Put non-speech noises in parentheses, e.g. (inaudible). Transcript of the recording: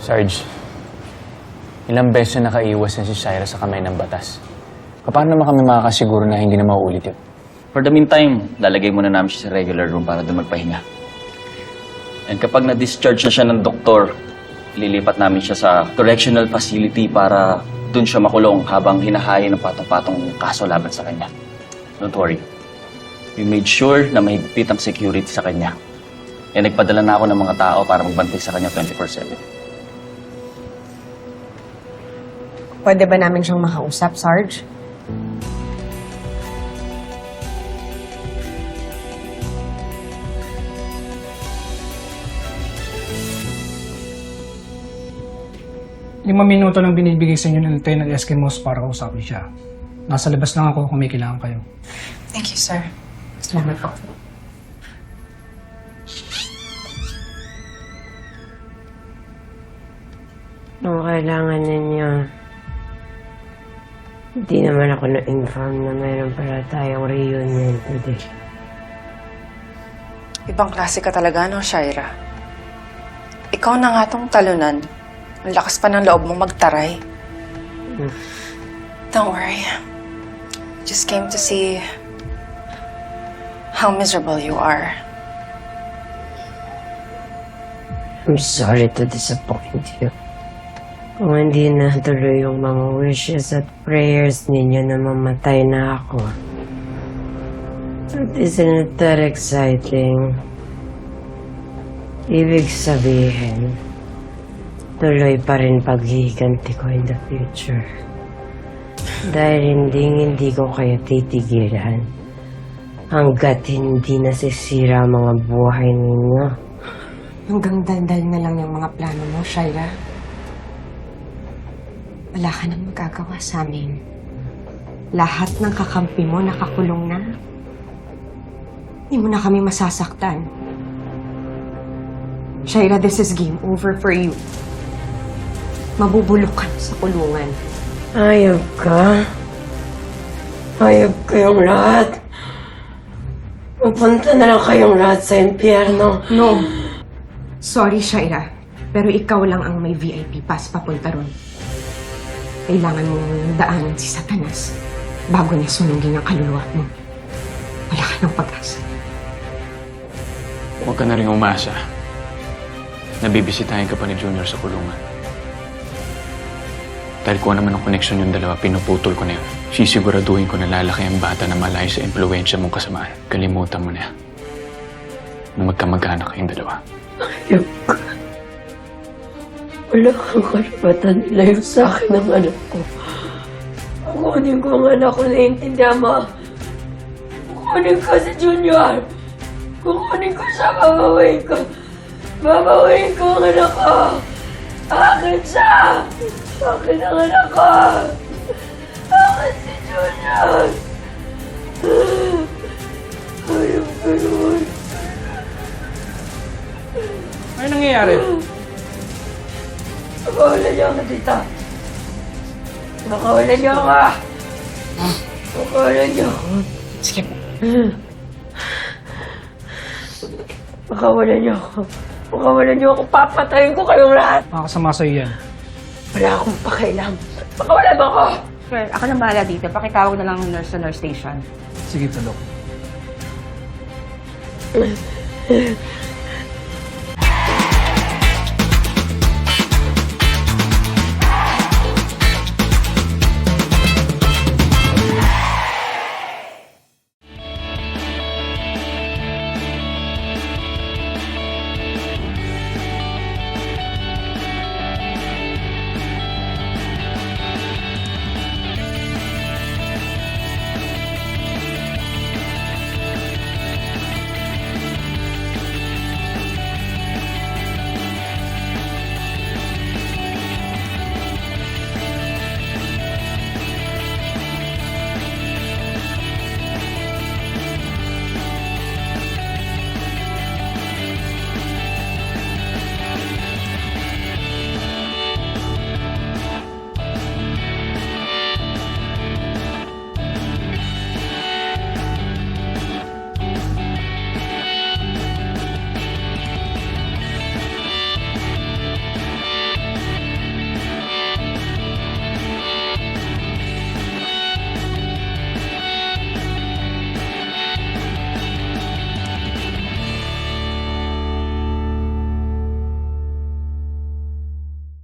Sarge, ilang beses na nakaiwas na si Shaira sa kamay ng batas. Paano naman kami makakasiguro na hindi na mauulit yun? For the meantime, lalagay muna namin siya sa regular room para doon magpahinga. And kapag na-discharge na siya ng doktor, lilipat namin siya sa correctional facility para doon siya makulong habang hinahayin ng patong-patong kaso laban sa kanya. Don't worry. We made sure na mahigpit ang security sa kanya. Kaya nagpadala na ako ng mga tao para magbantay sa kanya 24-7. Pwede ba namin siyang makausap, Sarge? Limang minuto lang binibigay sa inyo ng Lieutenant Eskimos para kausapin siya. Nasa labas lang ako kung may kailangan kayo. Thank you, sir. Salamat po. Kung kailangan ninyo, hindi naman ako na-inform na mayroon pala tayong reunion today. Ibang klase ka talaga, no, Shaira? Ikaw na nga tong talunan. Ang lakas pa ng loob mong magtaray. Don't worry. Just came to see how miserable you are. I'm sorry to disappoint you. Kung hindi na tuloy yung mga wishes at prayers ninyo na mamatay na ako. But isn't it that exciting? Ibig sabihin, tuloy pa rin paghihiganti ko in the future. Dahil hindi hindi ko kayo titigilan hanggat hindi nasisira ang mga buhay ninyo. Hanggang dandal na lang yung mga plano mo, Shaira. Wala ka nang magagawa sa amin. Lahat ng kakampi mo nakakulong na. Hindi mo na kami masasaktan. Shaira, this is game over for you. Mabubulok ka sa kulungan. Ayog ka? Ayog kayong lahat? Pupunta na lang kayong lahat sa impyerno. No. Sorry, Shaira. Pero ikaw lang ang may VIP pass papunta ron. Kailangan mong daanan si Satanas bago niya sunugin ang kaluluwa mo. Wala ka ng pag-asa. Huwag ka na rin umasa. Nabibisitahin ka pa ni Junior sa kulungan. Dahil kung ano naman ang koneksyon yung dalawa, pinuputol ko na yun. Sisiguraduhin ko na lalaki ang bata na malayo sa impluensya mong kasamaan. Kalimutan mo na yan. Na magkamag-anak kayong dalawa. Ka. Wala kang karapatan ilayo sa akin ng anak ko. Kukunin ko ang anak ko, naiintindihan mo? Kukunin ko si Junior. Kukunin ko siya, babawiin ko. Babawiin ko ang anak ko. Akin siya! Akin ang anak ko! Akin si Junior! Ayaw ka naman. Ano nangyayari? Makawalan niyo ako dito. Makawalan niyo ako. Makawalan niyo ako. Sige. Makawalan niyo ako. Makawalan niyo ako. Papatayin ko kayong lahat. Makakasama sa'yo yan. Wala akong pakialam. Makawalan mo ako. Sir, ako na bahala dito. Pakitawag na lang ng nurse sa nurse station. Sige, tulog. (laughs)